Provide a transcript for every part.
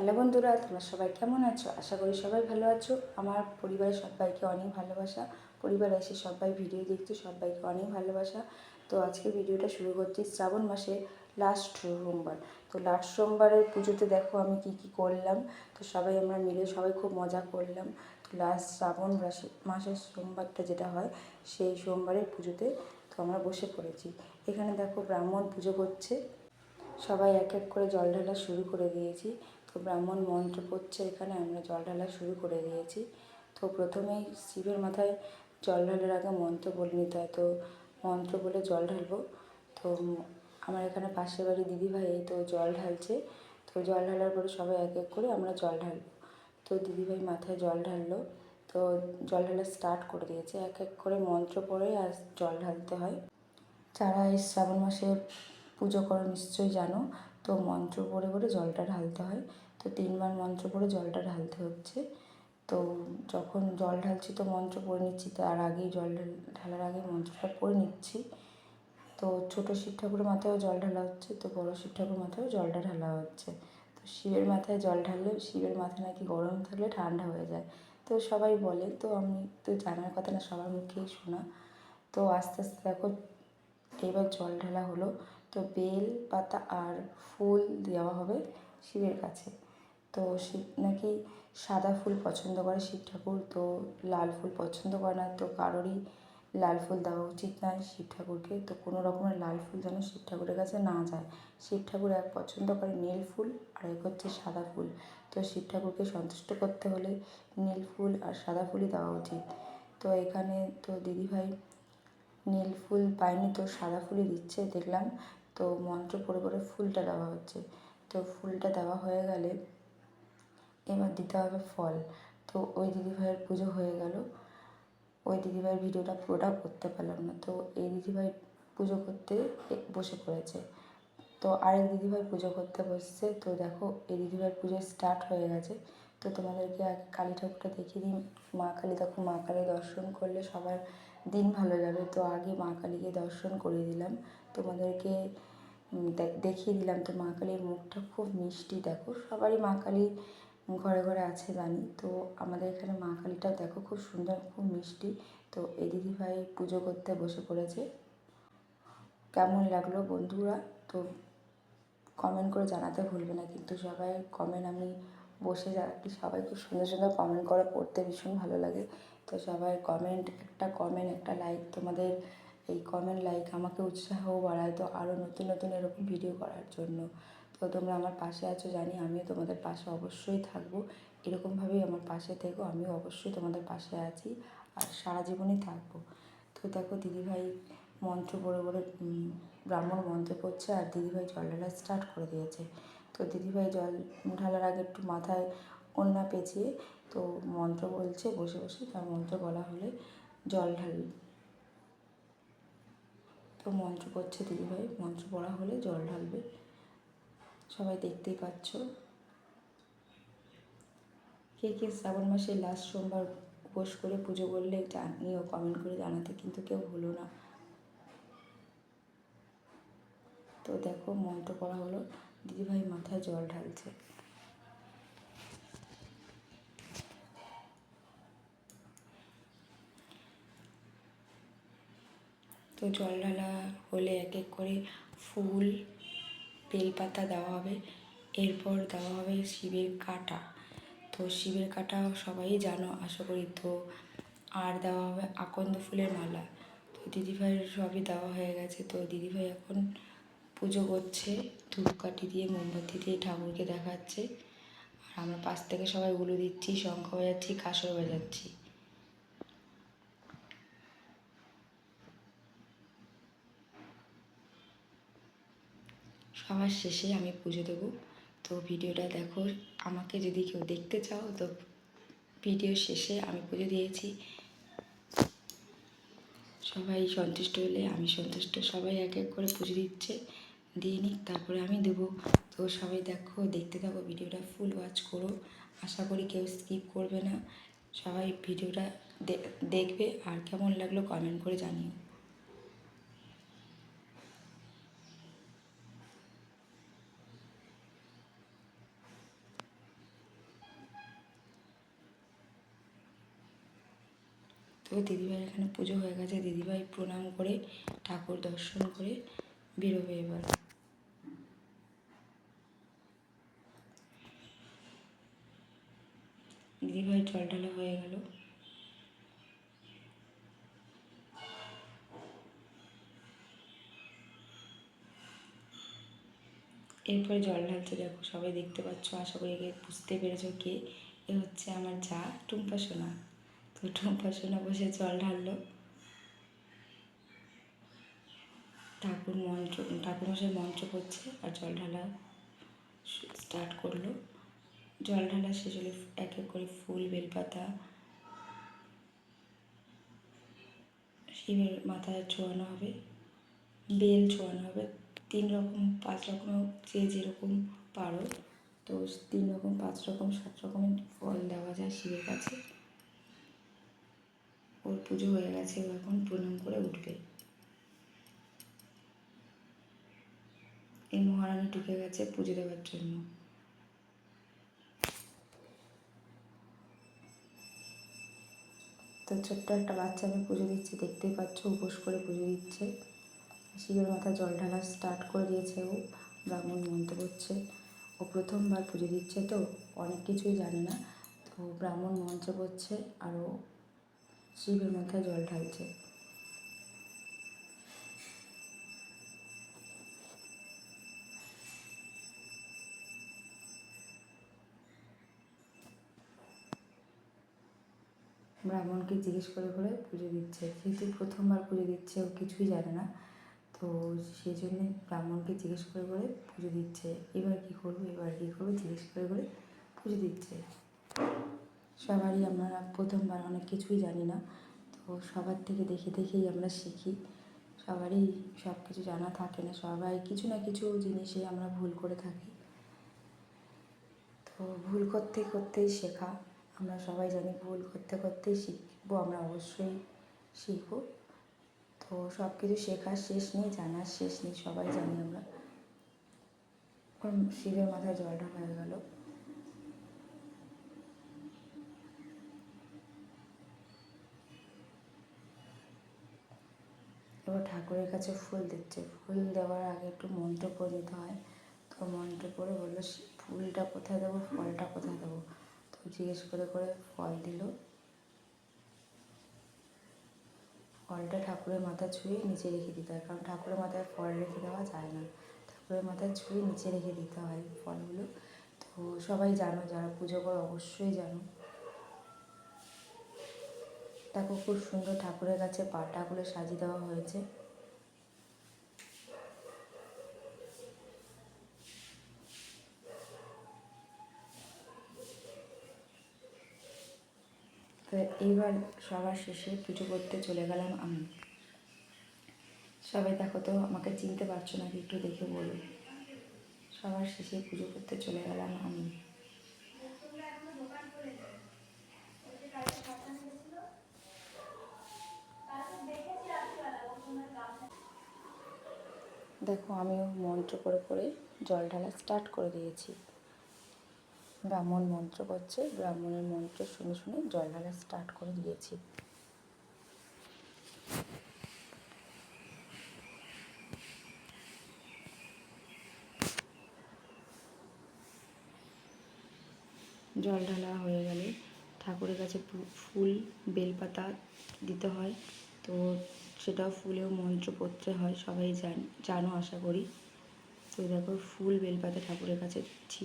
Hello বন্ধুরা, তোমরা সবাই কেমন আছো? আশা করি সবাই ভালো আছো। আমার পরিবারের সবাইকে অনেক ভালোবাসা। পরিবার এসে সবাই ভিডিও দেখছ, সবাইকে অনেক ভালোবাসা। তো আজকে ভিডিওটা শুরু করছি শ্রাবণ মাসে লাস্ট সোমবার। তো লাস্ট সোমবারের পুজোতে দেখো আমি কি কি করলাম। তো সবাই আমরা মিলে সবাই খুব মজা করলাম। তো লাস্ট শ্রাবণ মাসে- মাসের সোমবারটা যেটা হয়, সেই সোমবারের পুজোতে তো আমরা বসে পড়েছি। এখানে দেখো ব্রাহ্মণ পুজো করছে। সবাই এক এক করে জল ঢালা শুরু করে দিয়েছি। তো ব্রাহ্মণ মন্ত্র পড়ছে এখানে, আমরা জল ঢালা শুরু করে দিয়েছি। তো প্রথমেই শিবের মাথায় জল ঢালার আগে মন্ত্র বলে নিতে হয়। তো মন্ত্র বলে জল ঢালবো। তো আমার এখানে পাশের বাড়ি দিদিভাই তো জল ঢালছে। তো জল ঢালার পরে সবাই এক এক করে আমরা জল ঢালবো। তো দিদিভাই মাথায় জল ঢাললো। তো জল ঢালা স্টার্ট করে দিয়েছে। এক এক করে মন্ত্র পড়ে আর জল ঢালতে হয়। যারা এই শ্রাবণ মাসে পুজো করো নিশ্চয়ই জানো। তো মন্ত্র পড়ে পড়ে জলটা ঢালতে হয়। তো তিনবার মন্ত্র পড়ে জলটা ঢালতে হচ্ছে। তো যখন জল ঢালছি তো মন্ত্র পড়ে নিচ্ছি। তার আগেই জল ঢাল- ঢালার আগে মন্ত্রটা পড়ে নিচ্ছি। তো ছোটো শিব ঠাকুরের মাথায়ও জল ঢালা হচ্ছে, তো বড়ো শিব ঠাকুর মাথায়ও জলটা ঢালা হচ্ছে। তো শিবের মাথায় জল ঢাললে শিবের মাথা নাকি গরম থাকলে ঠান্ডা হয়ে যায়। তো সবাই বলে, তো আমি তো জানার কথা না, সবার মুখেই শোনা। তো আস্তে আস্তে দেখো, এবার জল ঢালা হলো। তো বেল, পাতা আর ফুল দেওয়া হবে শিবের কাছে। তো শিব নাকি সাদা ফুল পছন্দ করে শিব ঠাকুর, তো লাল ফুল পছন্দ করে না, তো কারোরই লাল ফুল দেওয়া উচিত নয় শিব ঠাকুরকে। তো কোনো রকমের লাল ফুল যেন শিব ঠাকুরের কাছে না যায়। শিব ঠাকুর এক পছন্দ করে নীল ফুল, আর এক হচ্ছে সাদা ফুল। তো শিব ঠাকুরকে সন্তুষ্ট করতে হলে নীল ফুল আর সাদা ফুলই দেওয়া উচিত। তো এখানে তো দিদিভাই নীল ফুল পাইনি তো সাদা ফুলই দিচ্ছে, দেখলাম। তো মন্ত্র পড়ে পড়ে ফুলটা দেওয়া হচ্ছে। তো ফুলটা দেওয়া হয়ে গেলে এবার দিতে হবে ফল। তো ওই দিদিভাইয়ের পুজো হয়ে গেল। ওই দিদিভাইয়ের ভিডিওটা পুরোটা করতে পারলাম না। তো এই দিদিভাই পুজো করতে বসে পড়েছে। তো আরেক দিদিভাই পুজো করতে বসছে। তো দেখো, এই দিদিভাইয়ের পুজো স্টার্ট হয়ে গেছে। তো তোমাদেরকে আগে কালী ঠাকুরটা দেখিয়ে দিই। মা কালী দেখো, মা কালী দর্শন করলে সবার দিন ভালো যাবে। তো আগে মা কালীকে দর্শন করে দিলাম। তোমাদেরকে দেখিয়ে দিলাম তো মা কালীর মুখটা। খুব মিষ্টি, দেখো। সবারই মা কালী ঘরে ঘরে আছে, জানি। তো আমাদের এখানে মা কালীটাও দেখো, খুব সুন্দর, খুব মিষ্টি। তো এই দিদিভাই পুজো করতে বসে পড়েছে। কেমন লাগল বন্ধুরা? তো কমেন্ট করে জানাতে ভুলবে না, কিন্তু সবাই কমেন্ট আমি বসে যাচ্ছি সবাই খুব সুন্দর সুন্দর কমেন্ট করে, পড়তে ভীষণ ভালো লাগে। তো সবাই কমেন্ট একটা কমেন্ট একটা লাইক তোমাদের এই কমেন্ট লাইক আমাকে উৎসাহ বাড়ায় তো আরও নতুন নতুন এরকম ভিডিও করার জন্য। তো তোমরা আমার পাশে আছো জানি, আমিও তোমাদের পাশে অবশ্যই থাকব। এরকমভাবেই আমার পাশে থেকো, আমিও অবশ্যই তোমাদের পাশে আছি আর সারা জীবনই থাকব। তো দেখো দিদিভাই মন্ত্র পড়ে পড়ে ব্রাহ্মণ মন্ত্র পড়ছে আর দিদিভাই জল ঢালা স্টার্ট করে দিয়েছে। তো দিদিভাই জল ঢালার আগে একটু মাথায় ওন্না পেঁচিয়ে তো মন্ত্র বলছে, বসে বসে তার মন্ত্র বলা হলে জল ঢালবে তো মন্ত্র পড়ছে দিদিভাই মন্ত্র পড়া হলে জল ঢালবে। সবাই দেখতেই পাচ্ছ। কে কে শ্রাবণ মাসে লাস্ট সোমবার উপোস করে পুজো করলে জানিও কমেন্ট করে জানাতে কিন্তু কেউ হলো না। তো দেখো মন্ত্র পড়া হলো দিদিভাই মাথায় জল ঢালছে। তো জল ঢালা হলে এক এক করে ফুল, বেলপাতা দেওয়া হবে। এরপর দেওয়া হবে শিবের কাটা। তো শিবের কাটা সবাই জানো, আশা করি তো। আর দেওয়া হবে আকন্দ ফুলের মালা। তো দিদিভাইয়ের সবই দেওয়া হয়ে গেছে। তো দিদিভাই এখন পুজো করছে। ধূপকাঠি দিয়ে, মোমবাতি দিয়ে ঠাকুরকে দেখাচ্ছে। আর আমরা পাশ থেকে সবাই উলু দিচ্ছি, শঙ্খ বাজাচ্ছি, কাঁসর বাজাচ্ছি। সবার শেষে আমি পুজো দেবো। তো ভিডিওটা দেখো, আমাকে যদি কেউ দেখতে চাও, তো ভিডিও শেষে আমি পুজো দিয়েছি। সবাই সন্তুষ্ট হলে আমি সন্তুষ্ট, সবাই এক এক করে পুজো দিচ্ছে, দিয়ে নিক, তারপরে আমি দেবো। তো সবাই দেখো, দেখতে থাকো, ভিডিওটা ফুল ওয়াচ করো। আশা করি কেউ স্কিপ করবে না। সবাই ভিডিওটা দেখবে, আর কেমন লাগল কমেন্ট করে জানিও। তো দিদিভাইয়ের এখানে পুজো হয়ে গেছে। দিদিভাই প্রণাম করে, ঠাকুর দর্শন করে বেরোবে এবার। দিদিভাই জল ঢালা হয়ে গেল। এরপরে জল ঢালছে, দেখো সবাই দেখতে পাচ্ছ, আশা করি বুঝতে পেরেছ কে। এ হচ্ছে আমার যা, টুম্পা সোনা। তো টুম্পা বসে জল ঢাললো। ঠাকুর মন্ত্র ঠাকুরমশাই মন্ত্র করছে আর জল ঢালা স্টার্ট করল। জল ঢালা শেষ হলে এক এক করে ফুল, বেলপাতা শিবের মাথায় ছোঁয়ানো হবে, বেল ছোঁয়ানো হবে। তিন রকম, পাঁচ রকম, যে যেরকম পারো। তো তিন রকম, পাঁচ রকম, সাত রকমের ফল দেওয়া যায় শিবের কাছে। ওর পুজো হয়ে গেছে, ও এখন প্রণাম করে উঠবে। এই মহারানী ঢুকে গেছে পুজো দেওয়ার জন্য। তো ছোট্ট একটা বাচ্চা আমি পুজো দিচ্ছি, দেখতেই পাচ্ছ উপোস করে পুজো দিচ্ছে। শিবের মাথায় জল ঢালা স্টার্ট করে দিয়েছে ও, ব্রাহ্মণ মন্ত্র করছে ও প্রথমবার পুজো দিচ্ছে তো, অনেক কিছুই জানে না। তো ব্রাহ্মণ মন্ত্র করছে আর ও শিবের মাথায় জল ঢালছে। ব্রাহ্মণকে জিজ্ঞেস করে করে পুজো দিচ্ছে। যেহেতু প্রথমবার পুজো দিচ্ছে ও কিছুই জানে না। তো সেই জন্যে ব্রাহ্মণকে জিজ্ঞেস করে করে পুজো দিচ্ছে। এবার কী করব? এবার কী করব? জিজ্ঞেস করে করে পুজো দিচ্ছে। সবারই আমরা প্রথমবার অনেক কিছুই জানি না। তো সবার থেকে দেখে দেখেই আমরা শিখি। সবারই সব কিছু জানা থাকে না। সবাই কিছু না কিছু জিনিসে আমরা ভুল করে থাকি। তো ভুল করতে করতেই শেখা। আমরা সবাই জানি ভুল করতে করতেই শিখব, আমরা অবশ্যই শিখব। তো সব কিছু শেখার শেষ নেই, জানার শেষ নেই, সবাই জানি আমরা। শিবের মাথায় জল ঢালা হয়ে গেল। এবার ঠাকুরের কাছে ফুল দিচ্ছে। ফুল দেওয়ার আগে একটু মন্ত্র করে নিতে হয়। তো মন্ত্র করে বলল ফুলটা কোথায় দেবো? ফলটা কোথায় দেবো? তো জিজ্ঞেস করে করে ফল দিল। ফলটা ঠাকুরের মাথা ছুঁয়ে নিচে রেখে দিতে হয়। কারণ ঠাকুরের মাথায় ফল রেখে দেওয়া যায় না। ঠাকুরের মাথায় ছুঁয়ে নিচে রেখে দিতে হয় ফলগুলো। তো সবাই জানো, যারা পুজো করো অবশ্যই জানো। দেখো খুব সুন্দর ঠাকুরের কাছে পাটাগুলো সাজিয়ে দেওয়া হয়েছে। এইবার সবার শেষে পুজো করতে চলে গেলাম আমি। সবাই দেখো তো, আমাকে চিনতে পারছ নাকি একটু দেখে বলো। সবার শেষে পুজো করতে চলে গেলাম আমি। দেখো, আমিও মন্ত্র করে করে জল ঢালা স্টার্ট করে দিয়েছি। ব্রাহ্মণ মন্ত্র করছে, ব্রাহ্মণের মন্ত্র শুনে শুনে জল ঢালা স্টার্ট করে দিয়েছি। জল ঢালা হয়ে গেলে ঠাকুরের কাছে ফুল, বেলপাতা দিতে হয়। তো সেটাও ফুলেও মন্ত্র পড়তে হয়, সবাই জান, জানো আশা করি। তো দেখো ফুল বেলপাতা ঠাকুরের কাছে দিচ্ছি।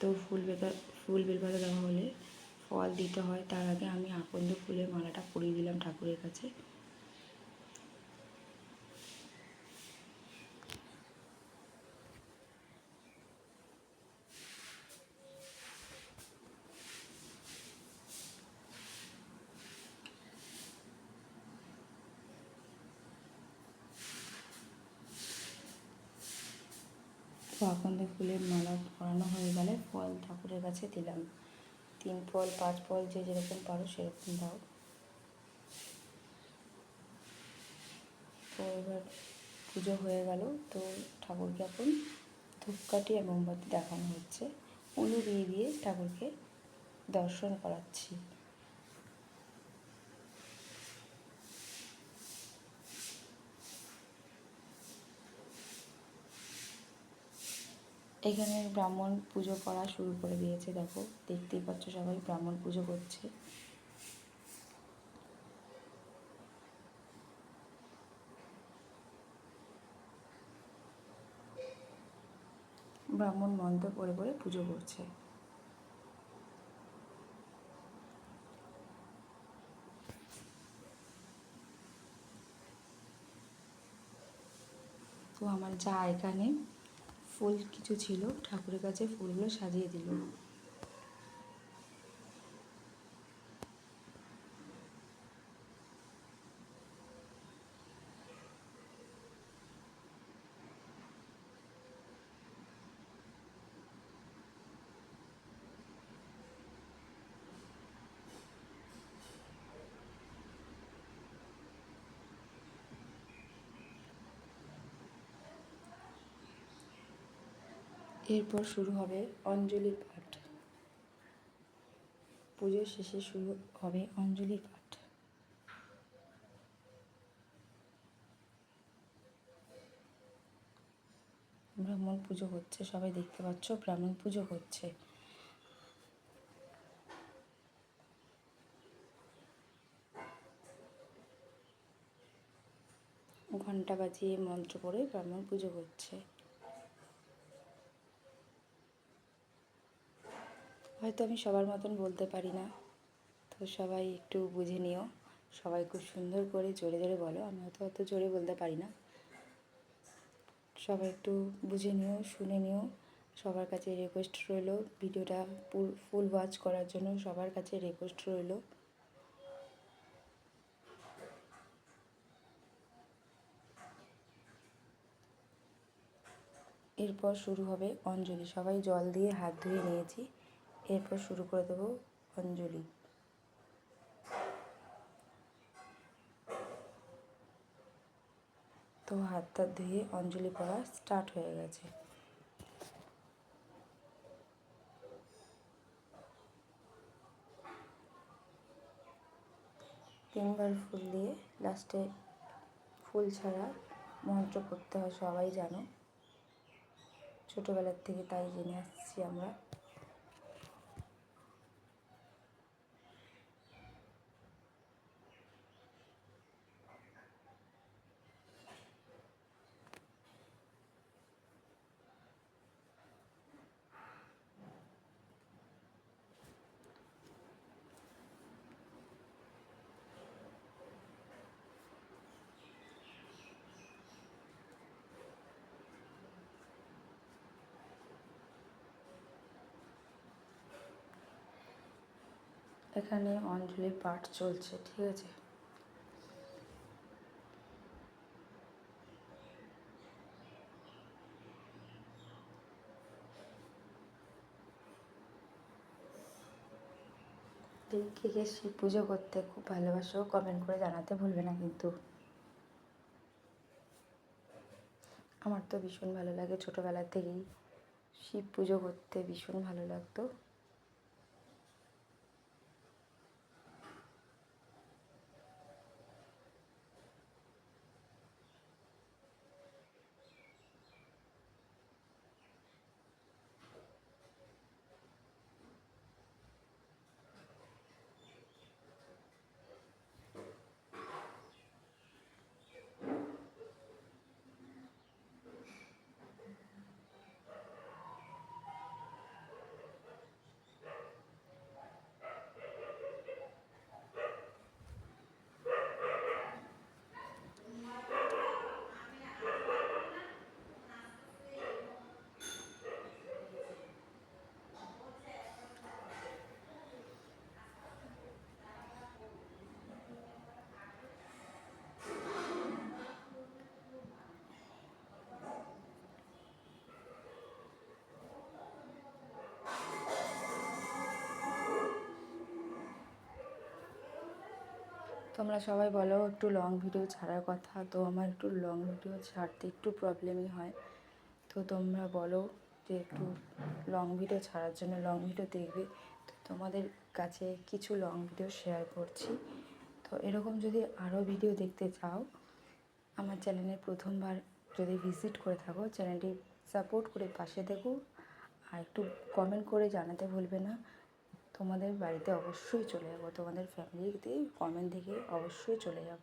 তো ফুল বেতা ফুল বেলপাতা দেওয়া হলে ফল দিতে হয়, তার আগে আমি আকন্দ ফুলের মালাটা পরিয়ে দিলাম ঠাকুরের কাছে তো আকন্দ ফুলের মালা পরানো হয়ে গেলে ফল কাছে দিলাম। তিন ফল পাঁচ ফল যে যেরকম পারো সেরকম দাও। তো এবার পুজো হয়ে গেল। তো ঠাকুরকে এখন ধূপকাঠি আর মোমবাতি দেখানো হচ্ছে। উলু দিয়ে দিয়ে ঠাকুরকে দর্শন করাচ্ছি। এখানে ব্রাহ্মণ পুজো করা শুরু করে দিয়েছে, দেখো, দেখতেই পাচ্ছ সবাই ব্রাহ্মণ পুজো করছে। ব্রাহ্মণ মন্ত্র পড়ে পড়ে পুজো করছে। তো আমার যা এখানে ফুল কিছু ছিল ঠাকুরের কাছে ফুলগুলো সাজিয়ে দিল। এরপর শুরু হবে অঞ্জলি পাঠ। পুজোর শেষে শুরু হবে অঞ্জলি পাঠ। ব্রাহ্মণ পুজো হচ্ছে, সবাই দেখতে পাচ্ছ ব্রাহ্মণ পুজো হচ্ছে। ঘণ্টা বাজিয়ে মন্ত্র পড়ে ব্রাহ্মণ পুজো করছে হয়তো আমি সবার মতন বলতে পারি না। তো সবাই একটু বুঝে নিও। সবাই খুব সুন্দর করে জোরে জোরে বলো। আমি হয়তো অত জোরে বলতে পারি না। সবাই একটু বুঝে নিও, শুনে নিও। সবার কাছে রিকোয়েস্ট রইল। ভিডিওটা ফুল ওয়াচ করার জন্য সবার কাছে রিকোয়েস্ট রইল। এরপর শুরু হবে অঞ্জলি। সবাই জল দিয়ে হাত ধুয়ে নিয়েছি। এরপর শুরু করে দেবো অঞ্জলি। তো হাত টাত ধুয়ে অঞ্জলি পড়া স্টার্ট হয়ে গেছে। তিনবার ফুল দিয়ে লাস্টে ফুল ছাড়া মন্ত্র করতে হয়, সবাই জানো। ছোটোবেলার থেকে তাই জেনে আসছি আমরা। এখানে অঞ্জলি পাঠ চলছে, ঠিক আছে? কে শিব পুজো করতে খুব ভালোবাসো কমেন্ট করে জানাতে ভুলবে না কিন্তু। আমার তো ভীষণ ভালো লাগে, ছোটোবেলা থেকেই শিব পুজো করতে ভীষণ ভালো লাগতো। তোমরা সবাই বলো, একটু লং ভিডিও ছাড়ার কথা। তো আমার একটু লং ভিডিও ছাড়তে একটু প্রবলেমই হয়। তো তোমরা বলো যে একটু লং ভিডিও ছাড়ার জন্য লং ভিডিও দেখবে। তো তোমাদের কাছে কিছু লং ভিডিও শেয়ার করছি। তো এরকম যদি আরও ভিডিও দেখতে চাও, আমার চ্যানেলে প্রথমবার যদি ভিজিট করে থাকো চ্যানেলটি সাপোর্ট করে পাশে দেখো। আর একটু কমেন্ট করে জানাতে ভুলবে না। তোমাদের বাড়িতে অবশ্যই চলে যাব তোমাদের ফ্যামিলিতে কমেন্ট থেকে অবশ্যই চলে যাব।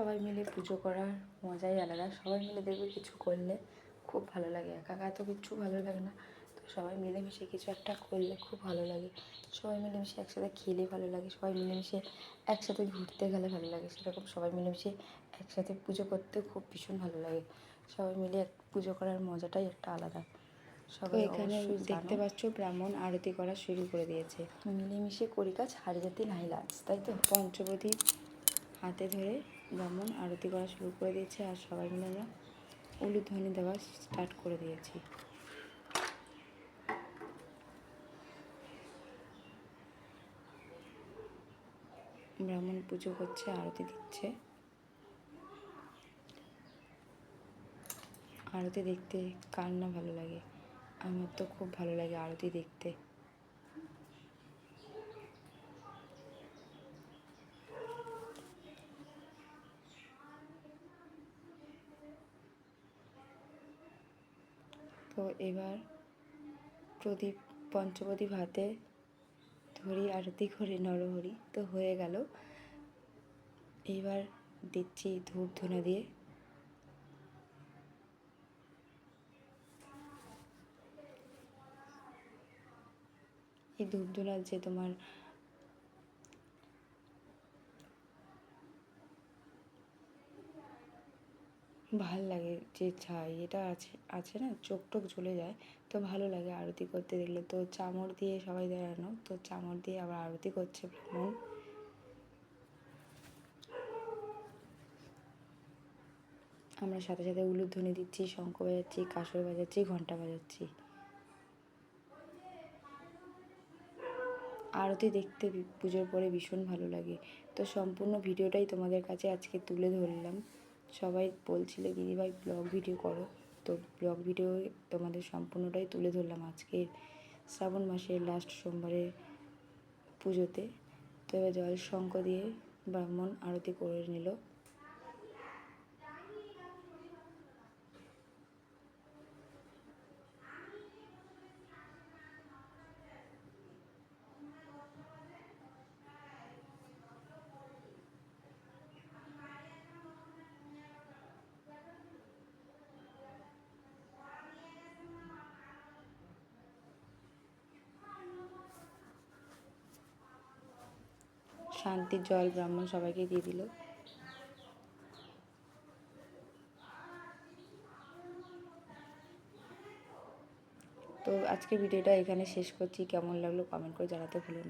সবাই মিলে পুজো করার মজাই আলাদা। সবাই মিলে দেখবে কিছু করলে খুব ভালো লাগে। একা একা তো কিচ্ছু ভালো লাগে না। তো সবাই মিলেমিশে কিছু একটা করলে খুব ভালো লাগে। সবাই মিলেমিশে একসাথে খেলে ভালো লাগে। সবাই মিলেমিশে একসাথে ঘুরতে গেলে ভালো লাগে। সেরকম সবাই মিলেমিশে একসাথে পুজো করতে খুব ভীষণ ভালো লাগে। সবাই মিলে এক পুজো করার মজাটাই একটা আলাদা। সবাই এখানে দেখতে পাচ্ছ ব্রাহ্মণ আরতি করা শুরু করে দিয়েছে। মিলেমিশে করি। কাজ হারি জাতি নাই তাই তো? পঞ্চবতী হাতে ধরে ব্রাহ্মণ আরতি করা শুরু করে দিয়েছে আর সবাই মিলে আমরা উলুধ্বনি দেওয়া স্টার্ট করে দিয়েছি। ব্রাহ্মণ পুজো করছে আরতি দিচ্ছে। আরতি দেখতে কার না ভালো লাগে? আমার তো খুব ভালো লাগে আরতি দেখতে। তো এবার প্রদীপ পঞ্চপ্রদীপ হাতে ধরি, আরতি করে নরহরি। তো হয়ে গেল। এবার দিচ্ছি ধূপ ধুনা দিয়ে। এই ধূপ ধুনা যে তোমার ভালো লাগে যে ছাই, এটা আছে আছে না? চোখ টোক জ্বলে যায়, তো ভালো লাগে আরতি করতে দেখলে। তো চামড় দিয়ে সবাই দাঁড়ানো, তো চামড় দিয়ে আবার আরতি করছে ব্রাহ্মণ। আমরা সাথে সাথে উলুধ্বনি দিচ্ছি, শঙ্খ বাজাচ্ছি, কাসর বাজাচ্ছি ঘণ্টা বাজাচ্ছি। আরতি দেখতে পুজোর পরে ভীষণ ভালো লাগে। তো সম্পূর্ণ ভিডিওটাই তোমাদের কাছে আজকে তুলে ধরলাম। সবাই বলছিল দিদিভাই ব্লগ ভিডিও করো। তো ব্লগ ভিডিও তোমাদের সম্পূর্ণটাই তুলে ধরলাম আজকে শ্রাবণ মাসের লাস্ট সোমবারে পুজোতে। তো এবার জল শঙ্খ দিয়ে ব্রাহ্মণ আরতি করে নিল। শান্তির জল, ব্রাহ্মণ সবাইকে দিয়ে দিল তো আজকে ভিডিওটা এখানে শেষ করছি কেমন লাগল কমেন্ট করে জানাতে ভুলুন না।